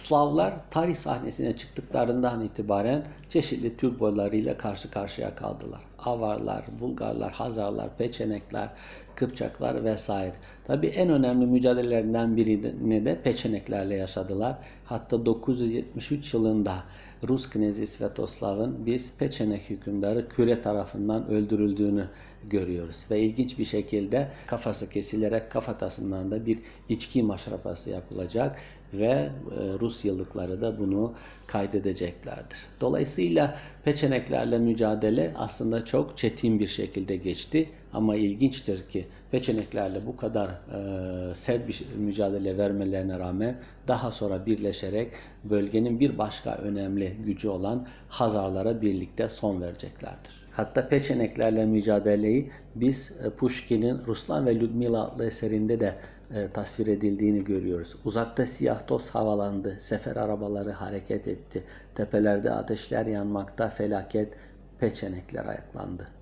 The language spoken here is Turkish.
Slavlar tarih sahnesine çıktıklarından itibaren çeşitli Türk boylarıyla karşı karşıya kaldılar. Avarlar, Bulgarlar, Hazarlar, Peçenekler, Kıpçaklar vesaire. Tabii en önemli mücadelelerinden birini de Peçeneklerle yaşadılar. Hatta 973 yılında Rus Knezi Svetoslav'ın biz Peçenek hükümdarı Küre tarafından öldürüldüğünü görüyoruz. Ve ilginç bir şekilde kafası kesilerek kafatasından da bir içki maşrapası yapılacak ve e, Rus yıllıkları da bunu kaydedeceklerdir. Dolayısıyla Peçeneklerle mücadele aslında çok çetin bir şekilde geçti. Ama ilginçtir ki Peçeneklerle bu kadar e, sert bir mücadele vermelerine rağmen daha sonra birleşerek bölgenin bir başka önemli gücü olan Hazarlara birlikte son vereceklerdir. Hatta Peçeneklerle mücadeleyi biz e, Pushkin'in Ruslan ve Ludmila adlı eserinde de e, tasvir edildiğini görüyoruz. Uzakta siyah toz havalandı, sefer arabaları hareket etti, tepelerde ateşler yanmakta, felaket, peçenekler ayaklandı.